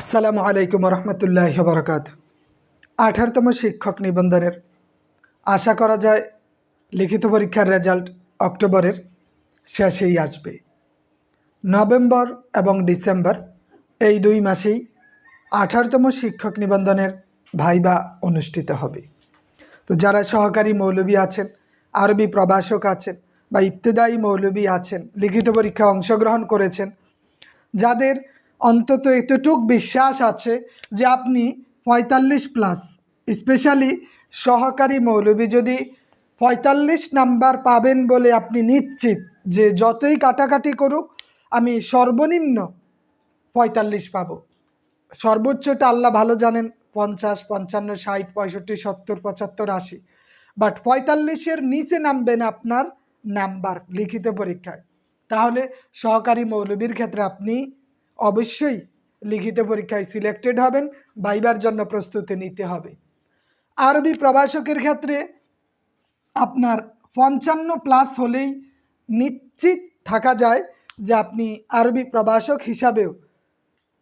আসসালামু আলাইকুম রহমতুল্লাহ বরকাত আঠারোতম শিক্ষক নিবন্ধনের আশা করা যায় লিখিত পরীক্ষার রেজাল্ট অক্টোবরের শেষেই আসবে। নভেম্বর এবং ডিসেম্বর এই দুই মাসেই আঠারোতম শিক্ষক নিবন্ধনের ভাইবা অনুষ্ঠিত হবে। তো যারা সহকারী মৌলবী আছেন, আরবি প্রভাষক আছেন বা ইবতেদায়ী মৌলবী আছেন, লিখিত পরীক্ষা অংশগ্রহণ করেছেন, যাদের অন্তত এতটুক বিশ্বাস আছে যে আপনি পঁয়তাল্লিশ প্লাস স্পেশালি সহকারী মৌলবী। যদি পঁয়তাল্লিশ নাম্বার পাবেন বলে আপনি নিশ্চিত যে যতই কাটাকাটি করুক, আমি সর্বনিম্ন পঁয়তাল্লিশ পাবো। সর্বোচ্চটা আল্লাহ ভালো জানেন, পঞ্চাশ, পঞ্চান্ন, ষাট, পঁয়ষট্টি, সত্তর, পঁচাত্তর, আশি। বাট পঁয়তাল্লিশের নিচে নামবেন আপনার নাম্বার লিখিত পরীক্ষায়। তাহলে সহকারী মৌলবীর ক্ষেত্রে আপনি অবশ্যই লিখিত পরীক্ষায় সিলেক্টেড হবেন, ভাইবার জন্য প্রস্তুতি নিতে হবে। আরবি প্রভাষকের ক্ষেত্রে আপনার পঞ্চান্ন প্লাস হলেই নিশ্চিত থাকা যায় যে আপনি আরবি প্রভাষক হিসাবেও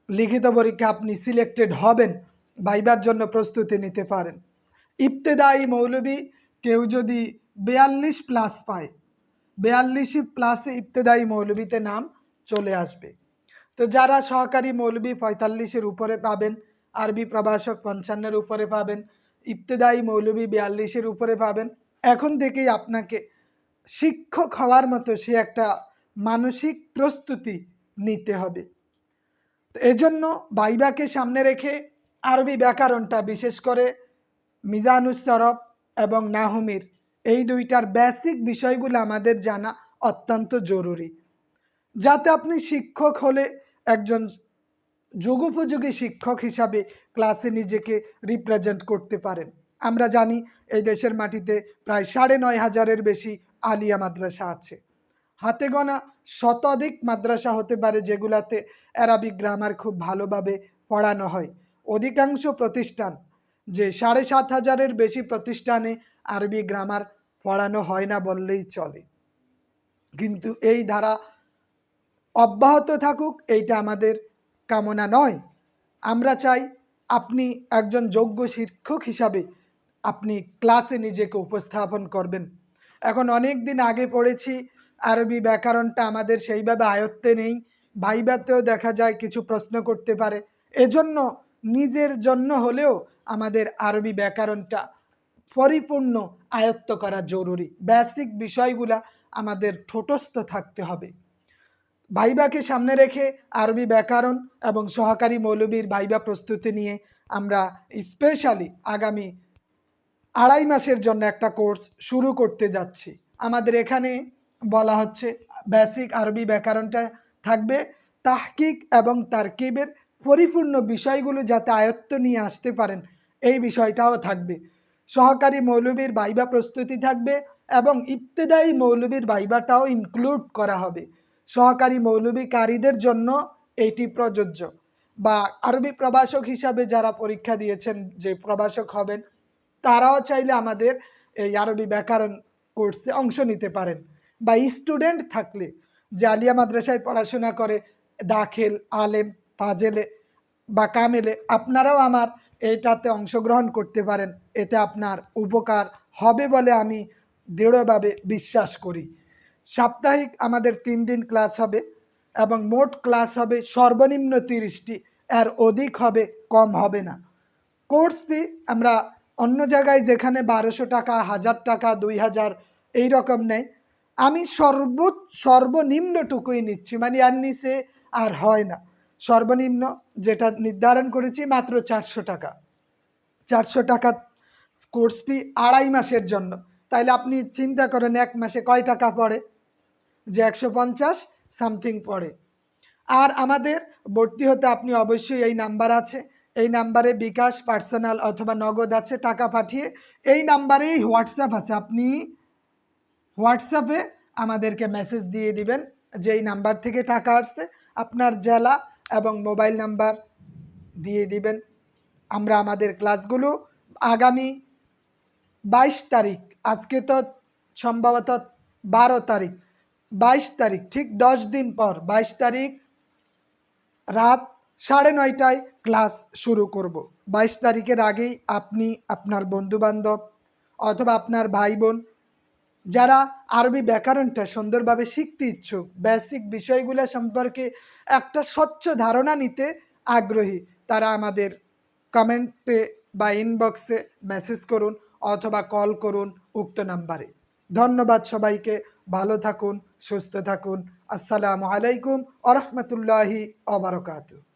লিখিত পরীক্ষা আপনি সিলেক্টেড হবেন, ভাইবার জন্য প্রস্তুতি নিতে পারেন। ইবতেদায়ী মৌলবী কেউ যদি বেয়াল্লিশ প্লাস পায়, বেয়াল্লিশ প্লাসে ইবতেদায়ী মৌলবীতে নাম চলে আসবে। তো যারা সহকারী মৌলবি পঁয়তাল্লিশের উপরে পাবেন, আরবি প্রভাষক পঞ্চান্নের উপরে পাবেন, ইবতেদায়ী মৌলবি বিয়াল্লিশের উপরে পাবেন, এখন থেকেই আপনাকে শিক্ষক হওয়ার মতো সে একটা মানসিক প্রস্তুতি নিতে হবে। এজন্য বাইবাকে সামনে রেখে আরবি ব্যাকরণটা বিশেষ করে মিজানুস্তরফ এবং নাহমির, এই দুইটার বেসিক বিষয়গুলো আমাদের জানা অত্যন্ত জরুরি। যাতে আপনি শিক্ষক হলে একজন যুগোপযোগী শিক্ষক হিসাবে ক্লাসে নিজেকে রিপ্রেজেন্ট করতে পারেন। আমরা জানি এই দেশের মাটিতে প্রায় সাড়ে নয় হাজারের বেশি আলিয়া মাদ্রাসা আছে। হাতে গোনা শতাধিক মাদ্রাসা হতে পারে যেগুলাতে অ্যারাবিক গ্রামার খুব ভালোভাবে পড়ানো হয়। অধিকাংশ প্রতিষ্ঠান যে সাড়ে সাত হাজারের বেশি প্রতিষ্ঠানে আরবি গ্রামার পড়ানো হয় না বললেই চলে। কিন্তু এই ধারা অব্যাহত থাকুক, এইটা আমাদের কামনা নয়। আমরা চাই আপনি একজন যোগ্য শিক্ষক হিসাবে আপনি ক্লাসে নিজেকে উপস্থাপন করবেন। এখন অনেক দিন আগে পড়েছি, আরবি ব্যাকরণটা আমাদের সেইভাবে আয়ত্তে নেই। ভাইবাতেও দেখা যায় কিছু প্রশ্ন করতে পারে। এজন্য নিজের জন্য হলেও আমাদের আরবি ব্যাকরণটা পরিপূর্ণ আয়ত্ত করা জরুরি। বেসিক বিষয়গুলা আমাদের ঠোঁটস্থ থাকতে হবে। ভাইবাকে সামনে রেখে আরবি ব্যাকরণ এবং সহকারী মৌলবীর ভাইবা প্রস্তুতি নিয়ে আমরা স্পেশালি আগামী আড়াই মাসের জন্য একটা কোর্স শুরু করতে যাচ্ছি। আমাদের এখানে বলা হচ্ছে বেসিক আরবি ব্যাকরণটা থাকবে, তাহকিক এবং তারকিবের পরিপূর্ণ বিষয়গুলো যাতে আয়ত্ত নিয়ে আসতে পারেন, এই বিষয়টাও থাকবে। সহকারী মৌলবীর ভাইবা প্রস্তুতি থাকবে এবং ইবতেদায়ী মৌলবীর ভাইবাটাও ইনক্লুড করা হবে। সহকারী মৌলবীকারীদের জন্য এটি প্রযোজ্য। বা আরবি প্রভাষক হিসাবে যারা পরীক্ষা দিয়েছেন, যে প্রভাষক হবেন, তারাও চাইলে আমাদের এই আরবি ব্যাকরণ কোর্সে অংশ নিতে পারেন। বা স্টুডেন্ট থাকলে, যে আলিয়া মাদ্রাসায় পড়াশোনা করে, দাখিল, আলেম, ফাজেলে বা কামেলে, আপনারাও আমার এটাতে অংশগ্রহণ করতে পারেন। এতে আপনার উপকার হবে বলে আমি দৃঢ়ভাবে বিশ্বাস করি। সাপ্তাহিক আমাদের তিন দিন ক্লাস হবে এবং মোট ক্লাস হবে সর্বনিম্ন তিরিশটি। এর অধিক হবে, কম হবে না। কোর্স ফি আমরা অন্য জায়গায় যেখানে বারোশো টাকা, হাজার টাকা, দুই হাজার, এই রকম নেয় আমি সর্ব সর্বনিম্নটুকুই নিচ্ছি মানে আর নিচে আর হয় না। সর্বনিম্ন যেটা নির্ধারণ করেছি মাত্র চারশো টাকা। চারশো টাকা কোর্স ফি আড়াই মাসের জন্য। তাইলে আপনি চিন্তা করেন এক মাসে কয় টাকা পড়ে? যে একশো পঞ্চাশ সামথিং পড়ে। আর আমাদের ভর্তি হতে আপনি অবশ্যই এই নাম্বার আছে। এই নাম্বারে বিকাশ, পার্সোনাল অথবা নগদ আছে, টাকা পাঠিয়ে এই নাম্বারেই হোয়াটসঅ্যাপ আছে। আপনি হোয়াটসঅ্যাপে আমাদেরকে মেসেজ দিয়ে দিবেন যে এই নাম্বার থেকে টাকা আসছে, আপনার জেলা এবং মোবাইল নাম্বার দিয়ে দিবেন। আমরা আমাদের ক্লাসগুলো আগামী বাইশ তারিখ আজকে তো সম্ভবত বারো তারিখ, বাইশ তারিখ, ঠিক দশ দিন পর, বাইশ তারিখ রাত সাড়ে নয়টায় ক্লাস শুরু করব। বাইশ তারিখের আগেই আপনি আপনার বন্ধুবান্ধব অথবা আপনার ভাই বোন যারা আরবি ব্যাকরণটা সুন্দরভাবে শিখতে ইচ্ছুক বেসিক বিষয়গুলো সম্পর্কে একটা স্বচ্ছ ধারণা নিতে আগ্রহী, তারা আমাদের কমেন্টে বা ইনবক্সে মেসেজ করুন। অথবা কল করুন উক্ত নাম্বারে। ধন্যবাদ সবাইকে, ভালো থাকুন, সুস্থ থাকুন। আসসালামু আলাইকুম আরহামতুল্লাহি রহমতুল্লাহি অবরকাতু